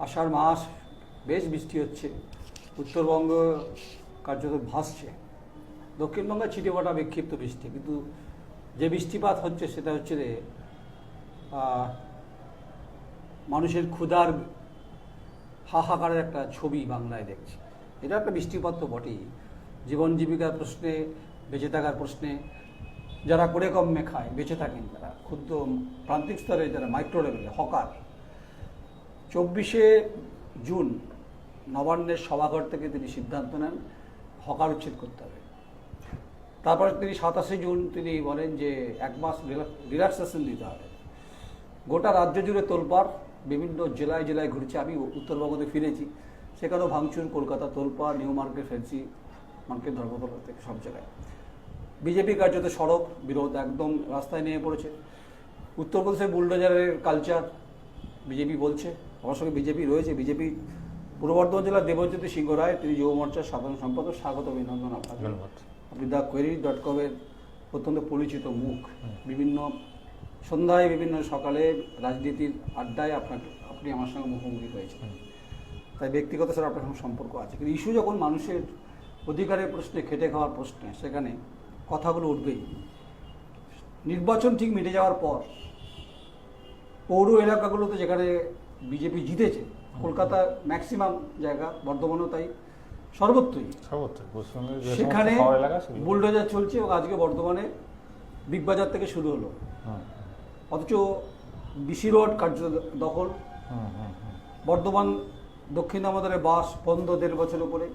আষাঢ় মাস বেশ বৃষ্টি হচ্ছে। উত্তরবঙ্গ কার্যত ভাসছে। দক্ষিণবঙ্গে ছিটে ছিটেফাটা বিক্ষিপ্ত বৃষ্টি। কিন্তু যে বৃষ্টিপাত হচ্ছে সেটা হচ্ছে যে মানুষের ক্ষুধার হাহাকারের একটা ছবি বাংলায় দেখছি। এটা একটা বৃষ্টিপাত তো বটেই। জীবন জীবিকার প্রশ্নে, বেঁচে থাকার প্রশ্নে, যারা করে কমে খায়, বেঁচে থাকেন তারা। ক্ষুদ্র প্রান্তিক স্তরে যারা মাইক্রো লেভেলে হকার চব্বিশে জুন নবান্নের সভাঘর থেকে তিনি সিদ্ধান্ত নেন, হকার উচ্ছেদ করতে হবে। তারপরে তিনি সাতাশে জুন তিনি বলেন যে এক মাস রিল্যাক্সেশন দিতে হবে। গোটা রাজ্য জুড়ে তোলপাড়, বিভিন্ন জেলায় জেলায় ঘুরছে আমি উত্তরবঙ্গতে ফিরেছি। সেখানেও ভাঙচুর, কলকাতা তোলপাড়, New Market Fancy Market Dharmatala থেকে সব জায়গায়। বিজেপি কার্যত সড়ক, বিরোধ একদম রাস্তায় নেমে পড়েছে। উত্তরপ্রদেশে বুলডোজারের কালচার বিজেপি বলছে। আমার সঙ্গে বিজেপি রয়েছে বিজেপি পূর্ব বর্ধমান জেলার দেবজ্যোতি সিংহ রায় তিনি যুব মোর্চার সাধারণ সম্পাদক স্বাগত অভিনন্দন আপনাকে। আপনি দ্য কোয়েরি ডট কমের অত্যন্ত পরিচিত মুখ। বিভিন্ন সন্ধ্যায় বিভিন্ন সকালে রাজনীতির আড্ডায় আপনাকে আপনি আমার সঙ্গে মুখোমুখি হয়েছেন। তাই ব্যক্তিগত স্যার আপনার সঙ্গে সম্পর্ক আছে। কিন্তু ইস্যু যখন মানুষের অধিকারের প্রশ্নে খেটে খাওয়ার প্রশ্নে সেখানে কথাগুলো উঠবেই। নির্বাচন ঠিক মিটে যাওয়ার পর পৌর এলাকাগুলোতে যেখানে বিজেপি জিতেছে। কলকাতার ম্যাক্সিমাম জায়গা বর্ধমানেও তাই। সর্বত্রই। সেখানে বুলডোজার চলছে এবং আজকে বর্ধমানে বিগ বাজার থেকে শুরু হলো। অথচ বিসি রোড কার্য দখল। বর্ধমান দক্ষিণ আমাদের বাস বন্ধ দেড় বছর উপরে।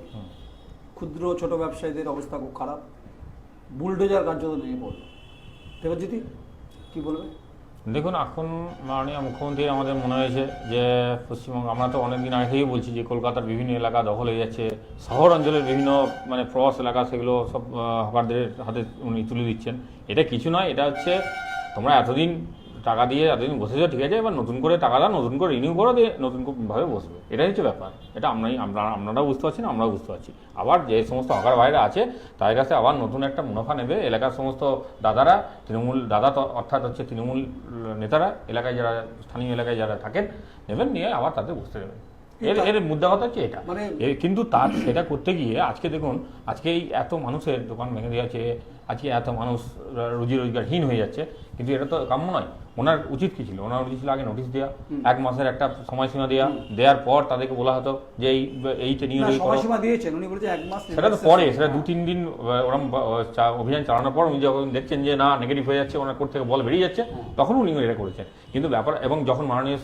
ক্ষুদ্র ছোট ব্যবসায়ীদের অবস্থা খুব খারাপ। বুলডোজার কার্যত নিয়ে পড়ল। দেবজ্যোতি কি বলবে? দেখুন, এখন মাননীয় মুখ্যমন্ত্রী আমাদের মনে হয়েছে যে পশ্চিমবঙ্গ, আমরা তো অনেকদিন আগে থেকেই বলছি যে কলকাতার বিভিন্ন এলাকা দখল হয়ে যাচ্ছে, শহর অঞ্চলের বিভিন্ন মানে প্রবাস এলাকা সেগুলো সব হকারদের হাতে উনি তুলে দিচ্ছেন। এটা কিছু নয়, এটা হচ্ছে তোমরা এতদিন টাকা দিয়ে এতদিন বসেছো ঠিক আছে? এবার নতুন করে টাকা দাও নতুন করে রিনিউ করো দিয়ে নতুন ভাবে বসবে। এটাই হচ্ছে ব্যাপার। এটা আমরাই আমরা আপনারাও বুঝতে পারছি না আমরাও বুঝতে পারছি। আবার যে সমস্ত হকার ভাইরা আছে তাদের কাছে আবার নতুন একটা মুনাফা নেবে এলাকার সমস্ত দাদারা তৃণমূল দাদা অর্থাৎ হচ্ছে তৃণমূল নেতারা এলাকায় যারা স্থানীয় এলাকায় যারা থাকেন নেবেন নিয়ে আবার তাদের বসতে দেবেন। এর এর মুদ্রা কথা হচ্ছে এটা। মানে- এ কিন্তু তার সেটা করতে গিয়ে আজকে দেখুন আজকে এই এত মানুষের দোকান ভেঙে দিয়েছে আজকে এত মানুষ রুজি রোজগারহীন হয়ে যাচ্ছে কিন্তু এটা তো কাম্য নয়। ওনার উচিত কি ছিল? ওনার উচিত ছিল আগে নোটিশ দেওয়া এক মাসের একটা সময়সীমা দেওয়া দেওয়ার পর তাদেরকে বলা হতো যে এই এইটা নিয়ে এই করো। সময়সীমা দিয়েছেন। উনি বলেছেন এক মাস সেটা তো পরে সেটা দু তিন দিন ওরম অভিযান চালানোর পর উনি যখন দেখছেন যে না নেগেটিভ হয়ে যাচ্ছে ওনার কোর্ট থেকে বল বেরিয়ে যাচ্ছে তখন উনি এটা করেছেন। কিন্তু ব্যাপার এবং যখন মাননীয়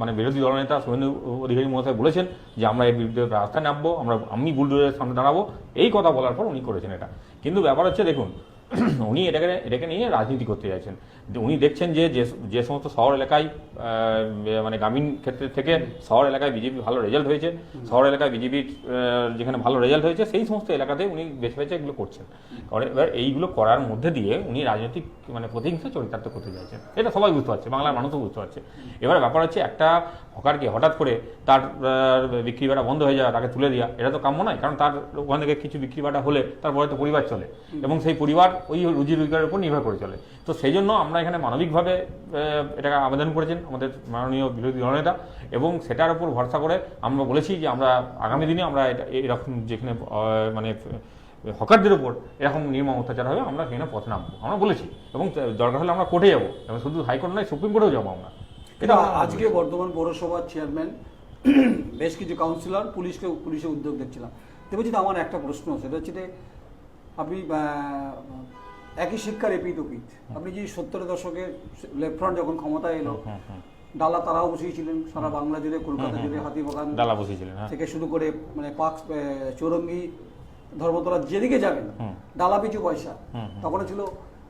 মানে বিরোধী দলনেতা শুভেন্দু অধিকারী মহাশয় বলেছেন যে আমরা এর বিরুদ্ধে রাস্তায় নামবো আমরা আমি বুলডোজের সামনে দাঁড়াবো এই কথা বলার পর উনি করেছেন এটা। কিন্তু ব্যাপার হচ্ছে দেখুন উনি এটাকে এটাকে নিয়ে রাজনীতি করতে যাচ্ছেন। যে উনি দেখছেন যে যে- সমস্ত শহর এলাকায় মানে গ্রামীণ ক্ষেত্রে থেকে শহর এলাকায় বিজেপি ভালো রেজাল্ট হয়েছে শহর এলাকায় বিজেপির যেখানে ভালো রেজাল্ট হয়েছে সেই সমস্ত এলাকাতে উনি বেছে বেছে এগুলো করছেন। কারণ এবার এইগুলো করার মধ্যে দিয়ে উনি রাজনৈতিক মানে প্রতিহিংসা চরিতার্থ করতে চাইছেন। এটা সবাই বুঝতে পারছে বাংলার মানুষও বুঝতে পারছে। এবার ব্যাপার হচ্ছে একটা হকারকে হঠাৎ করে তার বিক্রি বাটা বন্ধ হয়ে যাওয়া তাকে তুলে দেওয়া এটা তো কাম্য নয় কারণ তার ওখান থেকে কিছু বিক্রি বাটা হলে তারপরে তো পরিবার চলে। এবং সেই পরিবার ওই রুজি রোজগারের উপর নির্ভর করে চলে। তো সেই জন্য আমরা এখানে মানবিকভাবে এটাকে আবেদন করেছেন, আমাদের মাননীয় বিরোধী দলনেতা, এবং সেটার উপর ভরসা করে আমরা বলেছি যে আমরা আগামী দিনে আমরা এটা, এরকম যেখানে মানে হকারদের উপর এরকম নির্মম অত্যাচার হবে, আমরা সেখানে পথে নামবো। আমরা বলেছি, এবং দরকার হলে আমরা কোর্টে যাব, এবং শুধু হাইকোর্ট নয়, সুপ্রিম কোর্টেও যাব আমরা। কিন্তু আজকে বর্ধমান পৌরসভার চেয়ারম্যান, বেশ কিছু কাউন্সিলর, পুলিশকে, পুলিশের উদ্যোগ দেখছিলাম। দেবজিৎ আমার একটা প্রশ্ন সেটা হচ্ছে যে, আপনি একই শিক্ষার এপিত ওপিত আপনি যে সত্তরের দশকে লেফট ফ্রন্ট যখন ক্ষমতায় এলো। ডালা তারাও বসিয়েছিলেন সারা বাংলা জুড়ে কলকাতা জুড়ে হাতিবাগান ডালা বসিয়েছিলেন হ্যাঁ। থেকে শুরু করে মানে পাক চৌরঙ্গি ধর্মতলা যেদিকে যাবেন ডালা পিছু পয়সা। তখন ছিল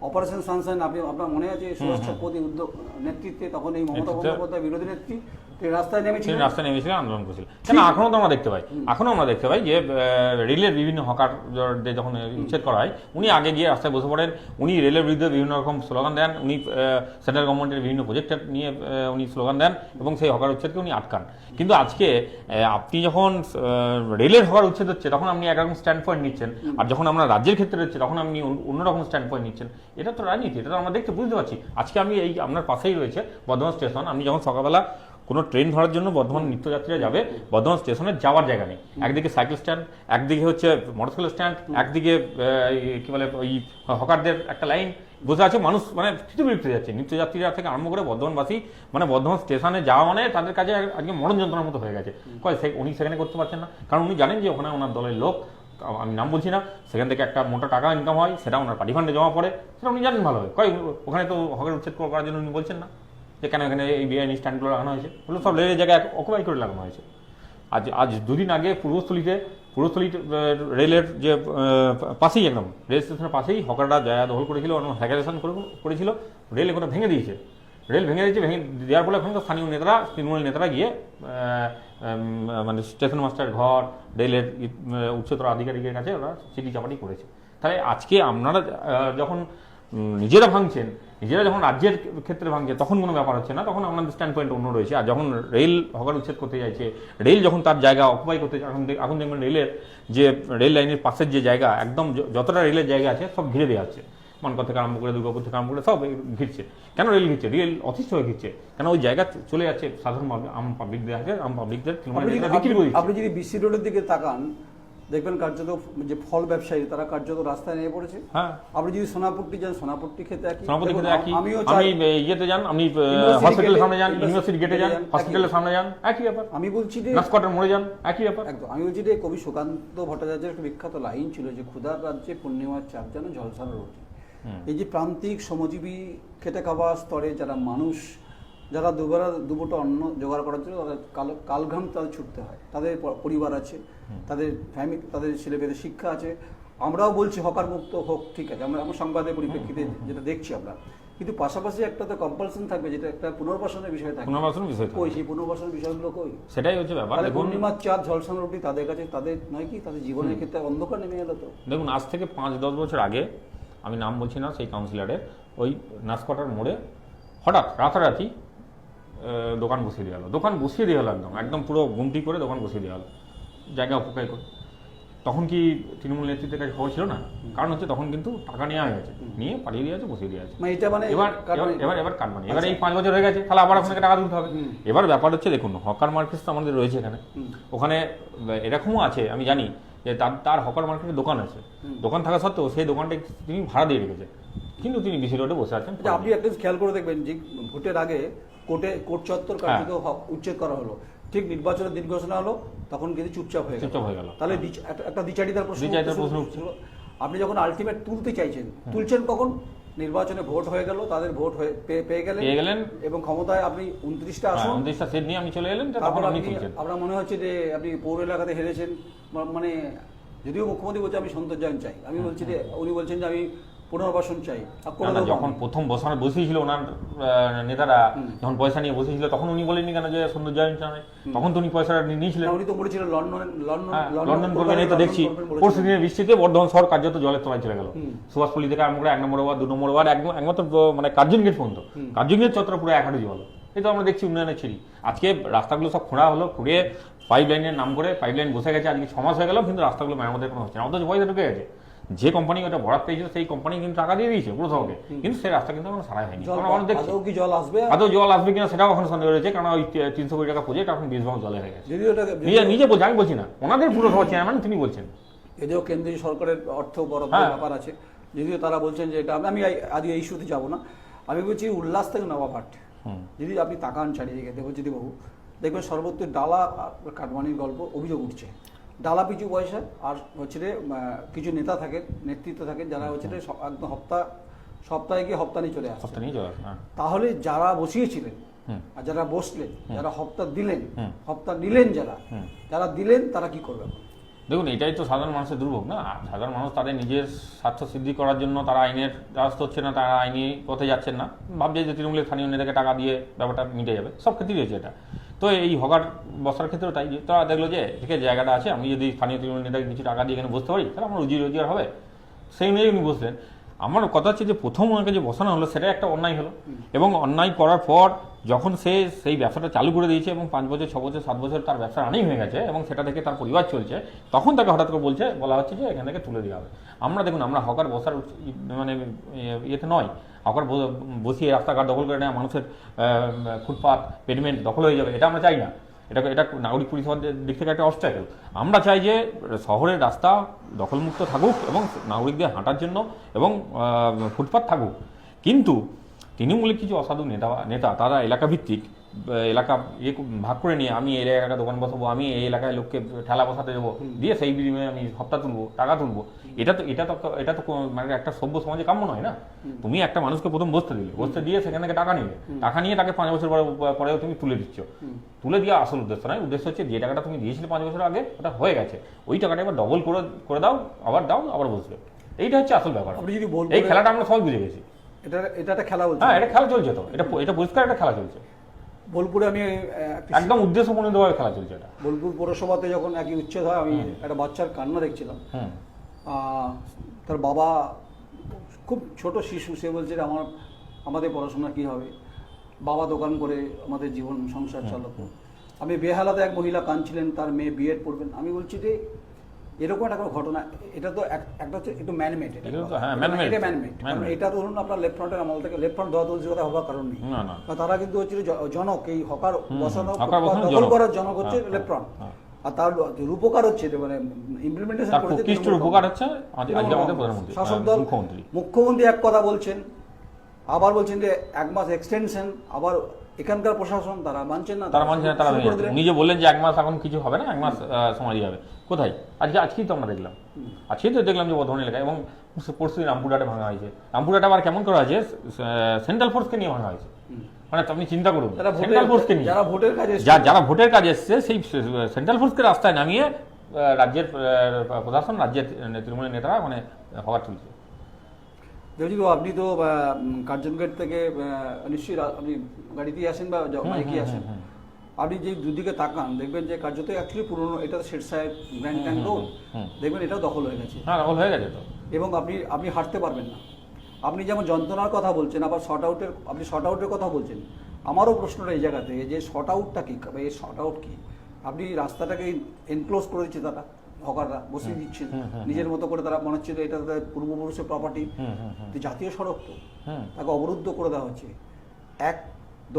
অপারেশন সানসাইন আপনি আপনার মনে আছে সুভাষ চক্রবর্তী উদ্যোগ নেতৃত্বে তখন এই মমতা বন্দ্যোপাধ্যায় বিরোধী নেত্রী রাস্তায় তিনি নেমেছিলেন রাস্তায় নেমেছিলেন আন্দোলন করেছিলেন কেন এখনও তো আমরা দেখতে পাই। এখনও আমরা দেখতে পাই যে রেলের বিভিন্ন হকারদের যখন উচ্ছেদ করা হয় উনি আগে গিয়ে রাস্তায় বসে পড়েন। উনি রেলের বিরুদ্ধে বিভিন্ন রকম স্লোগান দেন। উনি সেন্ট্রাল গভর্নমেন্টের বিভিন্ন প্রজেক্টের নিয়ে উনি স্লোগান দেন এবং সেই হকার উচ্ছেদকে উনি আটকান। কিন্তু আজকে আপনি যখন রেলের হকার উচ্ছেদ হচ্ছে তখন আপনি একরকম স্ট্যান্ড পয়েন্ট নিচ্ছেন। আর যখন আমরা রাজ্যের ক্ষেত্রে হচ্ছে তখন আপনি অন্য- অন্যরকম স্ট্যান্ড পয়েন্ট নিচ্ছেন। এটা তো রাজনীতি এটা তো আমরা দেখতে বুঝতে পারছি। আজকে আমি এই আপনার পাশেই রয়েছে বর্ধমান স্টেশন। আপনি যখন সকালবেলা কোনো ট্রেন ধরার জন্য বর্ধমান নিত্যযাত্রীরা যাবে বর্ধমান স্টেশনে যাওয়ার জায়গা নেই। একদিকে সাইকেল স্ট্যান্ড একদিকে হচ্ছে মোটরসাইকেল স্ট্যান্ড একদিকে কি বলে ওই হকারদের একটা লাইন। বসে আছে মানুষ মানে বিরক্ত যাচ্ছে। নিত্যযাত্রীরা থেকে আরম্ভ করে বর্ধমানবাসী মানে বর্ধমান স্টেশনে যাওয়া মানে তাদের কাছে আজকে মরণ যন্ত্রণার মতো হয়ে গেছে। কয় সে উনি সেখানে করতে পারছেন না। কারণ উনি জানেন যে ওখানে ওনার দলের লোক আমি নাম বলছি না সেখান থেকে একটা মোটা টাকা ইনকাম হয় সেটা ওনার পার্টি ফান্ডে জমা পড়ে সেটা উনি জানেন ভালো হয় কয় ওখানে তো হকের উচ্ছেদ করার জন্য উনি বলছেন না। যে কেন এখানে এই বেআইনি স্ট্যান্ডগুলো লাগানো হয়েছে। ওগুলো সব রেলের জায়গায় অকুপাই করে লাগানো হয়েছে। আজ আজ দুদিন আগে পূর্বস্থলীতে পূর্বস্থলী রেলের যে পাশেই একদম, রেল স্টেশনের পাশেই হকাররা জায়গা দখল করেছিল হ্যাকারেশন করেছিল, রেল এগুলো ভেঙে দিয়েছে। রেল ভেঙে দিয়েছে, ভেঙে দেওয়ার ফলে ওখানে স্থানীয় নেতারা, তৃণমূল নেতারা গিয়ে মানে স্টেশন মাস্টার ঘর, রেলের উচ্চতর আধিকারিকের কাছে ওরা চিঠি চাপাটি করেছে। তাহলে আজকে আপনারা যখন নিজেরা ভাঙছেন নিজেরা যখন রাজ্যের ক্ষেত্রে ভাঙছে তখন কোনো ব্যাপার হচ্ছে না তখন আপনাদের স্ট্যান্ড পয়েন্ট অন্য রয়েছে। আর যখন রেল হকার উচ্ছেদ করতে চাইছে রেল যখন তার জায়গা অকুপাই করতে এখন এখন দেখবেন রেলের যে রেল লাইনের পাশের যে জায়গা একদম যতটা রেলের জায়গা আছে সব ঘিরে দেওয়া হচ্ছে। মানকর থেকে আরম্ভ করে দুর্গাপুর থেকে আরম্ভ করে সব ঘিরছে। কেন রেল ঘিরছে? রেল অতিষ্ঠ হয়ে ঘিরছে। কেন ওই জায়গা চলে যাচ্ছে? সাধারণ পাবলিক- আম পাবলিকদের আছে আম পাবলিকদের আপনি যদি- বিসি রোডের দিকে তাকান দেখবেন কার্যত যে ফল ব্যবসায়ী তারা কার্যত রাস্তায় নেমে পড়েছে। হ্যাঁ। আপনি যদি সোনাপুরটি যান সোনাপুরটি খেতে একই। দেখুন, কিন্তু একই। আমিও আমি ইয়েতে যান আপনি হসপিটালের সামনে যান ইউনিভার্সিটি গেটে যান হসপিটালের সামনে যান একই ব্যাপার। আমি বলছি যে নাসকটের মোড়ে যান একই ব্যাপার। একদম আমি বলছি যে কবি সুকান্ত ভট্টাচার্যের একটা বিখ্যাত লাইন ছিল যে ক্ষুধার রাজ্যে পূর্ণিমার চাপ যেন ঝলসানো রুটি এই যে প্রান্তিক শ্রমজীবী খেটে খাওয়া স্তরে যারা মানুষ যারা দুবেলা দুবুটো অন্ন জোগাড় করার জন্য তাদের কাল কালঘাম তাদের ছুটতে হয়। তাদের পরিবার আছে তাদের ফ্যামিলি তাদের ছেলেমেয়েদের শিক্ষা আছে। আমরাও বলছি হকার মুক্ত হোক ঠিক আছে। আমরা আমার সংবাদের পরিপ্রেক্ষিতে যেটা দেখছি আমরা। কিন্তু পাশাপাশি একটা তো কম্পালশন থাকবে যেটা একটা পুনর্বাসনের বিষয় থাকবে। পুনর্বাসন বিষয় কই সেই পুনর্বাসনের বিষয়গুলো কই? সেটাই হচ্ছে ব্যাপার। তাহলে পূর্ণিমার চাঁদ ঝলসানো রুটি তাদের কাছে তাদের নয় কি? তাদের জীবনের ক্ষেত্রে অন্ধকার নেমে এলো তো। দেখুন আজ থেকে পাঁচ দশ বছর আগে আমি নাম বলছি না সেই কাউন্সিলরের ওই নাসকটার মোড়ে হঠাৎ রাতারাতি দোকান বসিয়ে দেওয়া হলো দোকান বসিয়ে দেওয়া হলো একদম। একদম পুরো গুমটি করে দোকান বসিয়ে দেওয়া হলো জায়গা অপকায় করে। তখন কি তৃণমূল নেতৃত্বের কাছে খবর ছিল না? কারণ হচ্ছে তখন কিন্তু টাকা নেওয়া হয়ে গেছে। নিয়ে পাঠিয়ে দেওয়া আছে বসিয়ে দেওয়া আছে মানে এটা মানে এবার এবার- এবার এবার কাটমানি এবার এই পাঁচ বছর হয়ে গেছে তাহলে আবার আপনাকে টাকা তুলতে হবে। এবার ব্যাপার হচ্ছে দেখুন হকার মার্কেট তো আমাদের রয়েছে এখানে। ওখানে এরকমও আছে আমি জানি যে তার তার হকার মার্কেটে দোকান আছে। দোকান থাকা সত্ত্বেও সেই দোকানটা তিনি ভাড়া দিয়ে রেখেছে। কিন্তু তিনি বিসি রোডে বসে আছেন। আচ্ছা, আপনি একটা খেয়াল করে দেখবেন যে ভোটের আগে কোর্টে কোর্ট চত্বর হ্যাঁ। কার্যত উচ্ছেদ করা হলো। ঠিক নির্বাচনের দিন ঘোষণা হলো তখন কিন্তু চুপচাপ হয়ে গেল। চুপচাপ হয়ে গেল। তাহলে একটা- দ্বিচারিতার প্রশ্ন। আপনি যখন আলটিমেট তুলতে চাইছেন তুলছেন কখন? নির্বাচনে ভোট হয়ে গেল তাদের ভোট হয়ে পেয়ে গেলেন। পেয়ে গেলেন। এবং ক্ষমতায় আপনি উনত্রিশটা আসুন। উনত্রিশটা সেট নিয়ে আপনি চলে এলেন তো তারপর আপনি আপনি আপনার মনে হচ্ছে যে আপনি পৌর এলাকাতে হেরেছেন। মানে যদিও মুখ্যমন্ত্রী বলছে আমি সন্তোষজন চাই। আমি বলছি যে উনি বলছেন যে আমি পুনর্বাসন চাই। না, যখন প্রথম বসানো বসেছিল ওনার নেতারা যখন পয়সা নিয়ে বসেছিল তখন উনি বলেননি কেন যে সৌন্দর্যায়ন তখন তো উনি পয়সাটা নিয়েছিলেন। উনি তো বলেছিলেন লন্ডন লন্ডন হ্যাঁ, লন্ডন করবেন এই তো দেখছি। পরশু দিনের বৃষ্টিতে বর্ধমান শহর কার্যত জলের তলায় চলে গেল। সুভাষপল্লী থেকে আরম্ভ করে এক নম্বর ওয়ার্ড দু নম্বর ওয়ার্ড একদম একমাত্র মানে কার্জন গেট পর্যন্ত। কার্জন গেট চত্বর পুরো এক হাঁটু জল। এই তো আমরা দেখছি উন্নয়নের ছিরি আজকে রাস্তাগুলো সব খোঁড়া হলো খুঁড়ে পাইপ লাইনের নাম করে পাইপ লাইন বসে গেছে। আজকে ছ মাস হয়ে গেল কিন্তু রাস্তাগুলো মেরামতের কোনো হচ্ছে না। অথচ পয়সা ঢুকে গেছে। যে কোম্পানি ওটা বরাদ পেয়েছিল সেই কোম্পানি কিন্তু টাকা দিয়ে দিয়েছে পুরসভাকে কিন্তু সেই রাস্তা কিন্তু এখনও সারাই হয়নি। দেখছি কি জল আসবে? আদৌ জল আসবে কিনা সেটাও এখন সন্দেহ রয়েছে। কারণ ওই তিনশো কোটি টাকা প্রজেক্ট এখন বিশ ভাগ জলে হয়ে গেছে। নিজে নিজে বলছে আমি বলছি না। ওনাদের পুরসভা চেয়ারম্যান তিনি বলছেন। যদিও কেন্দ্রীয় সরকারের অর্থ বরাদ্দের হ্যাঁ। ব্যাপার আছে। যদিও তারা বলছেন যে এটা আমি- আমি এই- ইস্যুতে যাব না। আমি বলছি উল্লাস থেকে নবাবহাট হুম। যদি আপনি তাকান চারিদিকে দেবজ্যোতি বাবু দেখবেন সর্বত্র ডালা কাটমানির গল্প অভিযোগ উঠছে। ডালা পিছু পয়সা আর হচ্ছে কিছু নেতা থাকেন নেতৃত্ব থাকেন যারা হচ্ছে একদম হপ্তা সপ্তাহে গিয়ে হপ্তানি চলে আসে, হ্যাঁ। তাহলে যারা বসিয়েছিলেন আর যারা বসলেন যারা হপ্তা দিলেন হপ্তা নিলেন যারা যারা দিলেন তারা কি করবে দেখুন এটাই তো সাধারণ মানুষের দুর্ভোগ না? সাধারণ মানুষ তাদের নিজের স্বার্থ সিদ্ধি করার জন্য তারা আইনের রাস্তা হচ্ছে না তারা আইনি পথে যাচ্ছেন না। ভাবছে যে তৃণমূলের স্থানীয় নেতাকে টাকা দিয়ে ব্যাপারটা মিটে যাবে। সব ক্ষেত্রেই হয়েছে এটা। তো এই হকার বসার ক্ষেত্রেও তাই তারা দেখল যে আছে জায়গাটা আছে, আমি যদি স্থানীয় তৃণমূল নেতাকে কিছু টাকা দিয়ে এখানে বসতে পারি, তাহলে আমার রুজি রোজগার হবে। সেই অনুযায়ী উনি বসলেন। আমার কথা হচ্ছে যে প্রথম ওনাকে যে বসানো হলো সেটা একটা অন্যায় হলো। এবং অন্যায় করার পর যখন সে সেই ব্যবসাটা চালু করে দিয়েছে এবং পাঁচ বছর, ছ বছর, সাত বছর তার ব্যবসা রানিং হয়ে গেছে এবং সেটা থেকে তার পরিবার চলছে, তখন তাকে হঠাৎ করে বলছে, বলা হচ্ছে যে এখান থেকে তুলে দেওয়া হবে। আমরা দেখুন, আমরা হকার বসার মানে ইয়ে- ইয়েতে নয়। ব- বসিয়ে রাস্তাঘাট দখল করে নেওয়া মানুষের আহ, ফুটপাত পেভমেন্ট দখল হয়ে যাবে এটা আমরা চাই না। এটা এটা নাগরিক পরিষেবার দিক থেকে একটা অবস্ট্যাকেল আমরা চাই যে শহরের রাস্তা দখলমুক্ত থাকুক এবং নাগরিকদের হাঁটার জন্য এবং আহ, ফুটপাত থাকুক। কিন্তু তৃণমূলের কিছু অসাধু নেতা নেতা তারা এলাকা ভিত্তিক এলাকা ইয়ে ভাগ করে নিয়ে আমি এই এলাকায় দোকান বসাবো আমি এই এলাকায় লোককে ঠেলা বসাতে দেবো দিয়ে সেই বিনিময়ে আমি সপ্তাহ তুলবো টাকা তুলবো। এটা তো এটা তো এটা তো মানে একটা সভ্য সমাজে কাম্য নয় না? তুমি একটা মানুষকে প্রথম বসতে দিলে। বসতে দিয়ে সেখান থেকে টাকা নিলে। টাকা নিয়ে তাকে পাঁচ বছর পরে পরেও তুমি তুলে দিচ্ছ। তুলে দিয়ে আসল উদ্দেশ্য নয়। উদ্দেশ্য হচ্ছে যে টাকাটা তুমি দিয়েছিলে পাঁচ বছর আগে ওটা হয়ে গেছে। ওই টাকাটা এবার ডবল করে করে দাও আবার দাও আবার বসবে। এইটা হচ্ছে আসল ব্যাপার। আপনি যদি বলবেন এই খেলাটা আমরা সবাই বুঝে গেছি। এটা এটা একটা খেলা বলছে। হ্যাঁ এটা খেলা চলছে তো। এটা এটা পরিষ্কার একটা খেলা চলছে। বোলপুরে আমি একদম উদ্দেশ্য প্রণীতভাবে খেলা চলছে এটা। বোলপুর পৌরসভাতে যখন একই উচ্ছেদ হয় আমি একটা বাচ্চার কান্না দেখছিলাম। তার বাবা খুব ছোট শিশু সে বলছে যে আমার আমাদের পড়াশোনা কি হবে? বাবা দোকান করে আমাদের জীবন সংসার চালাতো। আমি বেহালাতে এক মহিলা কাঁদছিলেন তার মেয়ে বিএড পড়বেন। আমি বলছি যে এরকম একটা কোনো ঘটনা এটা তো একটা হচ্ছে একটু ম্যানমেড এটা ম্যানমেড কারণ। এটা ধরুন আপনার লেফট ফ্রন্টের আমল থেকে লেফট ফ্রন্ট দেওয়া তুলসী কথা হবার কারণ নেই। তারা কিন্তু হচ্ছে যে জনক এই হকার বসানো দখল। করার জনক হচ্ছে হ্যাঁ, লেফট ফ্রন্ট হ্যাঁ। আর তার রূপকার হচ্ছে মানে ইমপ্লিমেন্টেশন প্রকৃষ্ট উপকার হচ্ছে আমাদের প্রধানমন্ত্রী শাসক দল মুখ্যমন্ত্রী। মুখ্যমন্ত্রী এক কথা বলছেন আবার বলছেন যে এক মাস এক্সটেনশন আবার এখানকার প্রশাসন তারা মানছেন না তারা মানছে না তারা। উনি যে বললেন যে এক মাস এখন কিছু হবে না এক মাস সময় যাবে কোথায়? আজকে আজকেই তো আমরা দেখলাম। আজকেই তো দেখলাম যে বর্ধমান এলাকায় এবং পরশু রামপুরহাটে ভাঙা হয়েছে। রামপুরহাটে আবার কেমন করা হয়েছে? সেন্ট্রাল ফোর্সকে নিয়ে ভাঙা হয়েছে। মানে আপনি চিন্তা করুন সেন্ট্রাল ফোর্সকে নিয়ে। যারা ভোটের কাজে যারা ভোটের কাজে এসছে সেই সেন্ট্রাল ফোর্সকে রাস্তায় নামিয়ে রাজ্যের প্রশাসন রাজ্যের তৃণমূলের নেতারা মানে হওয়ার তুলছে। দেবজিৎ আপনি তো আহ, উম, কার্জন গেট থেকে নিশ্চয়ই আপনি গাড়িতেই আসেন বা বাইকেই আসেন। আপনি যে দুদিকে তাকান দেখবেন যে কার্যত অ্যাকচুয়ালি পুরনো এটা শের সাহেব গ্র্যান্ড ট্যাঙ্ক রোড দেখবেন এটাও দখল হয়ে গেছে। হ্যাঁ রাহুল হয়ে গেছে তো। এবং আপনি আপনি হাঁটতে পারবেন না। আপনি যেমন যন্ত্রণার কথা বলছেন আবার শর্ট আউটের আপনি শর্ট আউটের কথা বলছেন আমারও প্রশ্নটা এই জায়গাতে যে শর্ট আউটটা কি? এই শর্ট আউট কি? আপনি রাস্তাটাকে এনক্লোজ করে দিচ্ছে তারা হকাররা বসিয়ে দিচ্ছেন। হুম, হুম, নিজের মতো করে তারা মনে হচ্ছে এটা তাদের পূর্বপুরুষের প্রপার্টি জাতীয় সড়ক তো। তাকে অবরুদ্ধ করে দেওয়া হচ্ছে। এক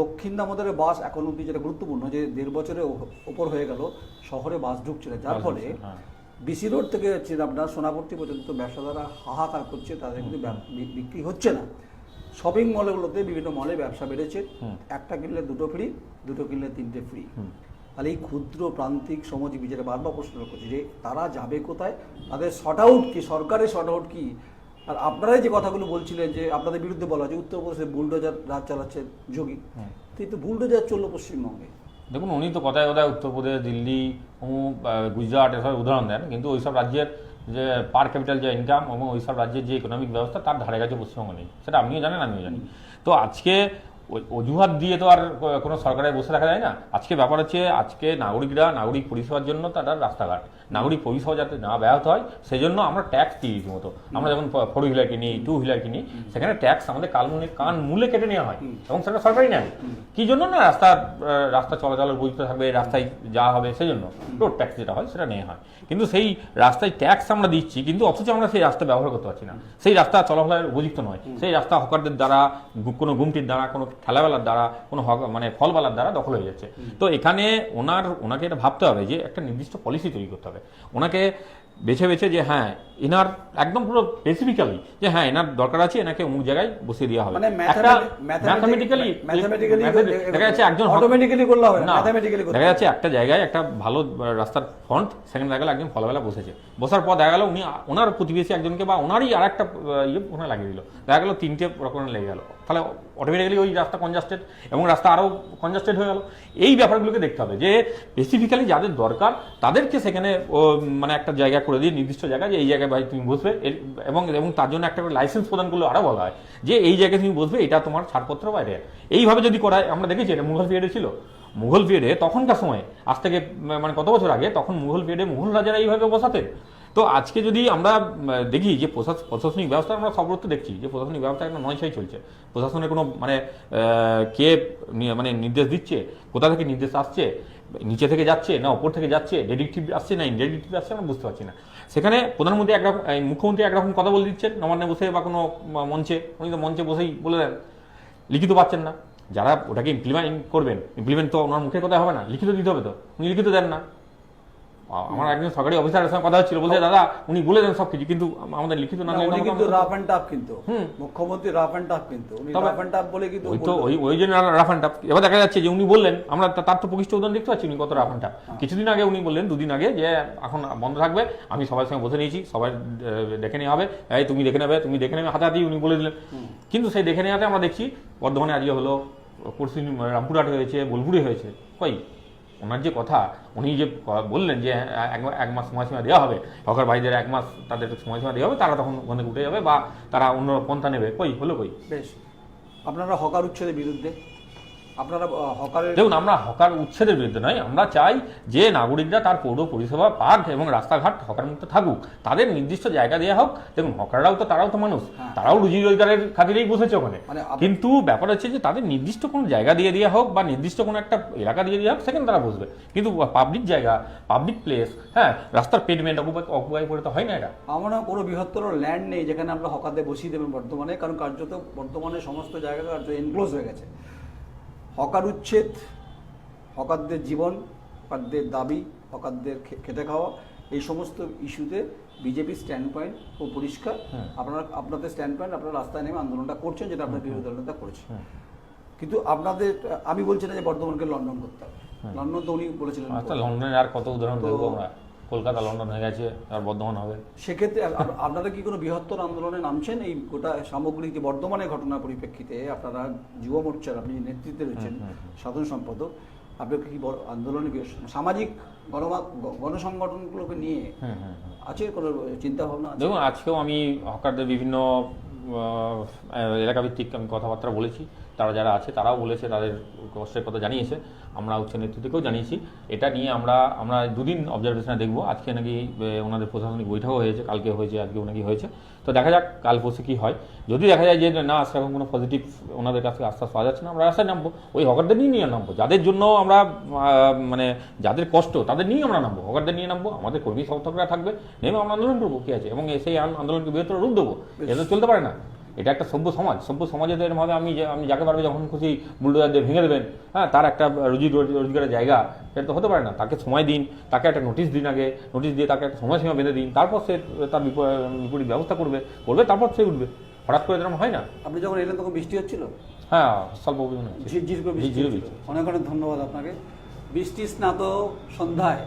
দক্ষিণ দামোদরের বাস এখন অব্দি যেটা গুরুত্বপূর্ণ যে দেড় বছরের ওপর হয়ে গেল শহরে বাস ঢুকছিল যার ফলে ঢুকছে, হ্যাঁ। বিসি রোড থেকে হচ্ছে আপনার সোনাপট্টি পর্যন্ত ব্যবসাদারা হাহাকার করছে তাদের কিন্তু বিক্রি হচ্ছে না। শপিং মলগুলোতে বিভিন্ন মলে ব্যবসা বেড়েছে। একটা কিনলে দুটো ফ্রি দুটো কিনলে তিনটে ফ্রি। তাহলে এই ক্ষুদ্র প্রান্তিক শ্রমজীবী যেটা বারবার প্রশ্ন করছে যে তারা যাবে কোথায়? তাদের শর্ট আউট কি? সরকারের শর্ট আউট কি? আর আপনারাই যে কথাগুলো বলছিলেন যে আপনাদের বিরুদ্ধে বলা যে উত্তরপ্রদেশে বুলডোজার রাজ চালাচ্ছে যোগী। কিন্তু বুলডোজার চলল পশ্চিমবঙ্গে। দেখুন, উনি তো কথায় কথায় উত্তরপ্রদেশ দিল্লি গুজরাট এসব উদাহরণ দেন, কিন্তু ওইসব রাজ্যের যে পার ক্যাপিটাল যে ইনকাম এবং ওইসব রাজ্যের যে ইকোনমিক ব্যবস্থা, তার ধারে কাছে পশ্চিমবঙ্গ নেই। সেটা আপনিও জানেন, আমিও জানি। তো আজকে অজুহাত দিয়ে তো আর কোনো সরকারে বসে রাখা যায় না। আজকে ব্যাপার হচ্ছে আজকে নাগরিকরা নাগরিক পরিষেবার জন্য তারা রাস্তাঘাট। নাগরিক পরিষেবা যাতে না ব্যাহত হয় সেজন্য আমরা ট্যাক্স দিই রীতিমতো আমরা যখন ফোর হুইলার কিনি টু হুইলার কিনি সেখানে ট্যাক্স আমাদের কাল মূলে কান মূলে কেটে নেওয়া হয় এবং সেটা সরকারই নেয়। কি জন্য না রাস্তার আহ, রাস্তা চলাচল বৈধ থাকবে রাস্তায় যা হবে সেই জন্য রোড ট্যাক্স যেটা হয় সেটা নেওয়া হয়। কিন্তু সেই রাস্তায় ট্যাক্স আমরা দিচ্ছি কিন্তু অথচ আমরা সেই রাস্তা ব্যবহার করতে পারছি না। সেই রাস্তা চলাফেরার উপযুক্ত নয়। সেই রাস্তা হকারদের দ্বারা কোনো গুমটির দ্বারা কোনো ঠেলাবেলার দ্বারা কোনো হক মানে ফলবেলার দ্বারা দখল হয়ে যাচ্ছে। তো এখানে ওনার ওনাকে এটা ভাবতে হবে যে একটা নির্দিষ্ট পলিসি তৈরি করতে হবে। ওনাকে বেছে বেছে যে হ্যাঁ এনার একদম পুরো স্পেসিফিক্যালি যে হ্যাঁ এনার দরকার আছে এনাকে অমুক জায়গায় বসিয়ে দেওয়া হবে। মানে একটা ম্যাথামেটিক্যালি ম্যাথামেটিক্যালি দেখা যাচ্ছে একজন অটোমেটিক্যালি করলে হবে না দেখা যাচ্ছে একটা জায়গায় একটা ভালো রাস্তার ফ্রন্ট সেখানে দেখা গেল একজন ফলবেলা বসেছে। বসার পর দেখা গেল উনি ওনার প্রতিবেশী একজনকে বা ওনারই আর একটা ইয়ে ওখানে লাগিয়ে দিল। দেখা গেল তিনটে রকমের লেগে গেল। তাহলে অটোমেটিক্যালি ওই রাস্তা কনজাস্টেড এবং রাস্তা আরও কনজাস্টেড হয়ে গেল। এই ব্যাপারগুলোকে দেখতে হবে যে স্পেসিফিক্যালি যাদের দরকার তাদেরকে সেখানে মানে একটা জায়গা করে দিয়ে, নির্দিষ্ট জায়গায় যে এই জায়গায় ভাই তুমি বসবে এবং এবং তার জন্য একটা লাইসেন্স প্রদান করলে আরও বলা হয় যে এই জায়গায় তুমি বসবে, এটা তোমার ছাড়পত্র বাইরে এইভাবে যদি করা আমরা দেখেছি এটা মুঘল পিরিয়ডে ছিল। মুঘল পিরিয়ডে তখনকার সময়, আজ থেকে মানে কত বছর আগে, তখন মুঘল পিরিয়ডে মুঘল রাজারা এইভাবে বসাতেন। তো তো আজকে যদি আমরা দেখি যে প্রশাস- প্রশাসনিক ব্যবস্থা, আমরা সর্বত্র দেখছি যে প্রশাসনিক ব্যবস্থা একটা নয়ছাই চলছে। প্রশাসনের কোনো মানে কে মানে নির্দেশ দিচ্ছে? কোথা থেকে নির্দেশ আসছে? নিচে থেকে যাচ্ছে না ওপর থেকে যাচ্ছে? ডেডিকটিভ আসছে না ইনডেডিকটিভ আসছে আমরা বুঝতে পারছি না। সেখানে প্রধানমন্ত্রী একরকম মুখ্যমন্ত্রী একরকম কথা বলে দিচ্ছেন, নবান্নে বসে বা কোনো মঞ্চে, উনি তো মঞ্চে বসেই বলে দেন। লিখিত পাচ্ছেন না। যারা ওটাকে ইমপ্লিমেন্ট করবেন ইমপ্লিমেন্ট তো ওনার মুখের কথা হবে না, লিখিত দিতে হবে তো। উনি লিখিত দেন না। আমার একজন সরকারি অফিসারের সঙ্গে কথা হচ্ছিল। বলছে দাদা উনি বলে দেন সবকিছু। কিন্তু আমাদের লিখিত না উনি কিন্তু রাফ অ্যান্ড টাফ কিন্তু। মুখ্যমন্ত্রী রাফ অ্যান্ড টাফ কিন্তু। উনি রাফ অ্যান্ড টাফ বলে কিন্তু ওই তো ওই ওই জন্য রাফ অ্যান্ড টাফ। এবার দেখা যাচ্ছে যে উনি বললেন আমরা তার তো প্রকৃষ্ট উদাহরণ দেখতে পাচ্ছি উনি কত রাফ অ্যান্ড টাফ। কিছুদিন আগে উনি বললেন দুদিন আগে যে এখন বন্ধ থাকবে আমি সবার সঙ্গে বসে নিয়েছি সবাই দেখে নেওয়া হবে। এই তুমি দেখে নেবে তুমি দেখে নেবে হাতাহাতি উনি বলে দিলেন। কিন্তু সেই দেখে নেওয়াতে আমরা দেখছি বর্ধমানে আজকে হলো পরশু রামপুরহাটে হয়েছে বোলপুরে হয়েছে। কই? ওনার যে কথা, উনি যে বললেন যে, এক মাস সময়সীমা দেওয়া হবে হকার ভাইদের এক মাস তাদের সময়সীমা দেওয়া হবে, তারা তখন ওখানে উঠে যাবে বা তারা অন্য পন্থা নেবে। কই? হলো কই? বেশ। আপনারা হকার উচ্ছেদের বিরুদ্ধে আপনারা হকারের দেখুন আমরা হকার উচ্ছেদের বিরুদ্ধে নয় আমরা চাই যে নাগরিকরা তার পৌর পরিষেবা পাক এবং রাস্তাঘাট হকার মুক্ত থাকুক। তাদের নির্দিষ্ট জায়গা দেওয়া হোক। দেখুন হকাররাও তো তারাও তো মানুষ। হ্যাঁ। তারাও রুজি রোজগারের খাতিরেই বসেছে ওখানে। মানে কিন্তু ব্যাপার হচ্ছে যে তাদের নির্দিষ্ট কোনো জায়গা দিয়ে দেওয়া হোক বা নির্দিষ্ট কোনো একটা এলাকা দিয়ে দেওয়া হোক সেখানে তারা বসবে। কিন্তু পাবলিক জায়গা পাবলিক প্লেস হ্যাঁ রাস্তার পেডমেন্ট অকুপাই করে তো হয় না এটা আমরা কোনো বৃহত্তর ল্যান্ড নেই যেখানে আমরা হকারদের বসিয়ে দেবেন বর্তমানে কারণ কার্যত বর্তমানে সমস্ত জায়গা কার্য এনক্লোজ হয়ে গেছে। হকার উচ্ছেদ হকারদের জীবন হকারদের দাবি হকারদের খেতে খাওয়া এই সমস্ত ইস্যুতে বিজেপি স্ট্যান্ড পয়েন্ট ও পরিষ্কার। হুম। আপনারা আপনাদের স্ট্যান্ড পয়েন্ট আপনারা রাস্তায় নেমে আন্দোলনটা করছেন যেটা আপনার বিরোধী দল নেতা করেছে। কিন্তু আপনাদের আমি বলছি না যে বর্ধমানকে লন্ডন করতে হবে। লন্ডন তো উনি বলেছিলেন। আচ্ছা লন্ডনে আর কত উদাহরণ আমরা? কলকাতা লন্ডন হয়ে গেছে আর বর্ধমান হবে। সেক্ষেত্রে আপনারা কি কোনো বৃহত্তর আন্দোলনে নামছেন? এই গোটা সামগ্রিক যে বর্তমানে ঘটনার পরিপ্রেক্ষিতে আপনারা যুব মোর্চার আপনি নেতৃত্বে রয়েছেন সাধারণ সম্পাদক। আপনার কি বড় আন্দোলনে সামাজিক গণসংগঠনগুলোকে নিয়ে আছে কোনো চিন্তা ভাবনা দেখুন আজকেও আমি হকারদের বিভিন্ন এলাকাভিত্তিক আমি কথাবার্তা বলেছি। তারা যারা আছে, তারাও বলেছে, তাদের কষ্টের কথা জানিয়েছে। আমরা উচ্চ নেতৃত্বকেও জানিয়েছি। এটা নিয়ে আমরা আমরা দুদিন অবজারভেশনে দেখব। আজকে নাকি ওনাদের প্রশাসনিক বৈঠকও হয়েছে, কালকে হয়েছে, আজকেও নাকি হয়েছে। তো দেখা যাক কাল পরশু কী হয়। যদি দেখা যায় যে না সেরকম কোনো পজিটিভ ওনাদের কাছে থেকে আশ্বাস পাওয়া যাচ্ছে না, আমরা রাস্তায় নামবো। ওই হকারদের নিয়ে নিয়ে নামবো। যাদের জন্য আমরা মানে যাদের কষ্ট, তাদের নিয়েই আমরা নামবো। হকারদের নিয়ে নামবো, আমাদের কর্মী সমর্থকরা থাকবে, নেমে আমরা আন্দোলন করব, কী আছে? এবং সেই আন্দোলনকে বৃহত্তর রূপ দেবো। এটা চলতে পারে না। এটা একটা সভ্য সমাজ। সভ্য সমাজে এরমভাবে আমি আমি যাকে পারবে যখন খুশি বুলডোজার দিয়ে ভেঙে দেবেন হ্যাঁ তার একটা রুজি রোজগারের জায়গা সেটা তো হতে পারে না। তাকে সময় দিন তাকে একটা নোটিশ দিন আগে নোটিশ দিয়ে তাকে একটা সময়সীমা বেঁধে দিন তারপর সে তার বিপরীত ব্যবস্থা করবে করবে তারপর সে উঠবে। হঠাৎ করে এরকম হয় না? আপনি যখন এলেন তখন বৃষ্টি হচ্ছিল? হ্যাঁ স্বল্প পরিমাণে। অনেক অনেক ধন্যবাদ আপনাকে। বৃষ্টি স্নাত সন্ধ্যায়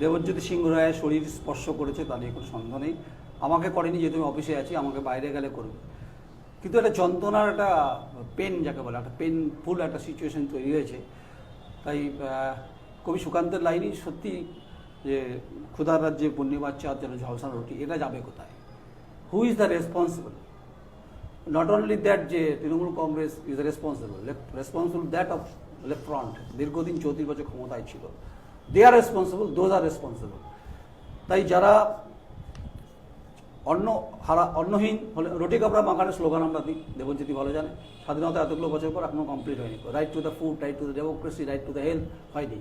দেবজ্যোতি সিংহ রায়ের শরীর স্পর্শ করেছে তা নিয়ে কোনো সন্দেহ নেই। আমাকে করেনি যেহেতু আমি অফিসে আছি আমাকে বাইরে গেলে করবে কিন্তু একটা যন্ত্রণার একটা পেন যাকে বলে, একটা পেনফুল একটা সিচুয়েশন তৈরি হয়েছে। তাই কবি সুকান্তের লাইনই সত্যি যে ক্ষুধার রাজ্যে পূর্ণিমার চাঁদ যেন ঝলসানো রুটি, এটা যাবে কোথায়? Who is the responsible not only that যে Trinamool Congress is responsible responsible that of left front দীর্ঘদিন চৌত্রিশ বছর ক্ষমতায় ছিল। They are responsible those are responsible তাই যারা অন্ন হারা, অন্নহীন হলে রুটি কাপড়া মাখানোর স্লোগান আমরা দিই। দেবজ্যোতি ভালো জানে। স্বাধীনতা এতগুলো বছর পর এখনও কমপ্লিট হয়নি। Right to the food right to the democracy right to the health হয়নি।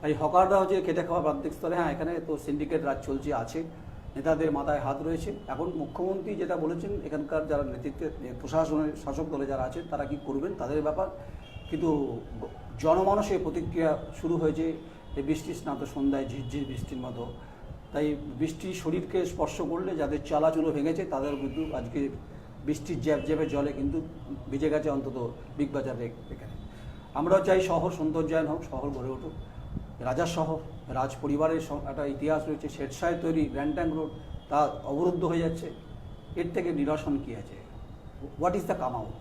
তাই হকাররা হচ্ছে খেটে খাওয়া প্রান্তিক স্তরে হ্যাঁ এখানে তো সিন্ডিকেট রাজ চলছে, আছে। নেতাদের মাথায় হাত রয়েছে। এখন মুখ্যমন্ত্রী যেটা বলেছেন, এখানকার যারা নেতৃত্বে প্রশাসনের শাসক দলে যারা আছেন তারা কি করবেন? তাদের ব্যাপার। কিন্তু জনমানসে প্রতিক্রিয়া শুরু হয়েছে। এই বৃষ্টি স্নাত সন্ধ্যায় ঝিরঝির বৃষ্টির মতো। তাই বৃষ্টি শরীরকে স্পর্শ করলে যাদের চালাচুলো ভেঙেছে তাদের কিন্তু আজকে বৃষ্টির জ্যাব জ্যাবে জলে কিন্তু ভিজে গেছে অন্তত বিগ বাজারে এখানে। আমরাও চাই শহর, সৌন্দর্যায়ন হোক, শহর গড়ে উঠুক। রাজার শহর রাজ পরিবারের একটা ইতিহাস রয়েছে শেরশায় তৈরি র্যান্ট্যাং রোড, তা অবরুদ্ধ হয়ে যাচ্ছে। এর থেকে নিরসন কী আছে? What is the come out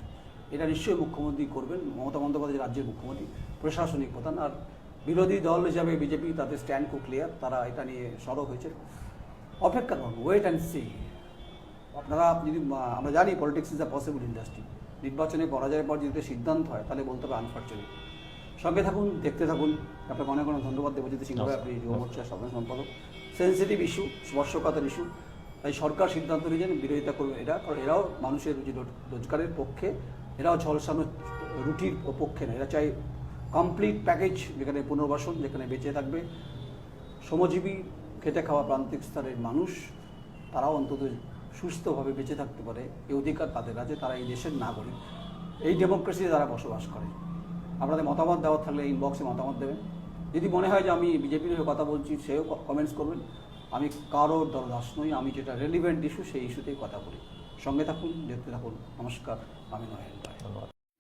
এটা নিশ্চয়ই মুখ্যমন্ত্রী করবেন, মমতা বন্দ্যোপাধ্যায় রাজ্যের মুখ্যমন্ত্রী, প্রশাসনিক প্রধান, আর বিরোধী দল হিসাবে বিজেপি তাদের স্ট্যান্ড খুব ক্লিয়ার তারা এটা নিয়ে সরব হয়েছে। অপেক্ষা করুন ওয়েট অ্যান্ড সি আপনারা যদি আমরা জানি politics is a possible industry নির্বাচনে পরাজয়ের পর যদি সিদ্ধান্ত হয় তাহলে বলতে হবে আনফর্চুনেট সঙ্গে থাকুন দেখতে থাকুন। আপনাকে অনেক অনেক ধন্যবাদ দেবজিৎ সিং ভাই, আপনি যুব মোর্চার সাধারণ সম্পাদক। সেন্সিটিভ ইস্যু স্পর্শকাতর ইস্যু তাই সরকার সিদ্ধান্ত নিয়েছেন বিরোধিতা করবে এরা কারণ এরাও মানুষের রুজি রোজগারের পক্ষে এরাও ঝলসানো রুটির পক্ষে না এরা চাই কমপ্লিট প্যাকেজ যেখানে পুনর্বাসন, যেখানে বেঁচে থাকবে। শ্রমজীবী খেটে খাওয়া প্রান্তিক স্তরের মানুষ, তারাও অন্তত সুস্থভাবে বেঁচে থাকতে পারে। এই অধিকার তাদের আছে, তারা এই দেশের নাগরিক। এই ডেমোক্রেসিতে তারা বসবাস করে। আপনাদের মতামত দেওয়ার থাকলে ইনবক্সে মতামত দেবেন। যদি মনে হয় যে আমি বিজেপির হয়ে কথা বলছি, সেও কমেন্টস করবেন। আমি কারোর দরদাস নই, আমি যেটা রেলিভেন্ট ইস্যু সেই ইস্যুতেই কথা বলি। সঙ্গে থাকুন, দেখতে থাকুন। নমস্কার, আমি নহেন ধন্যবাদ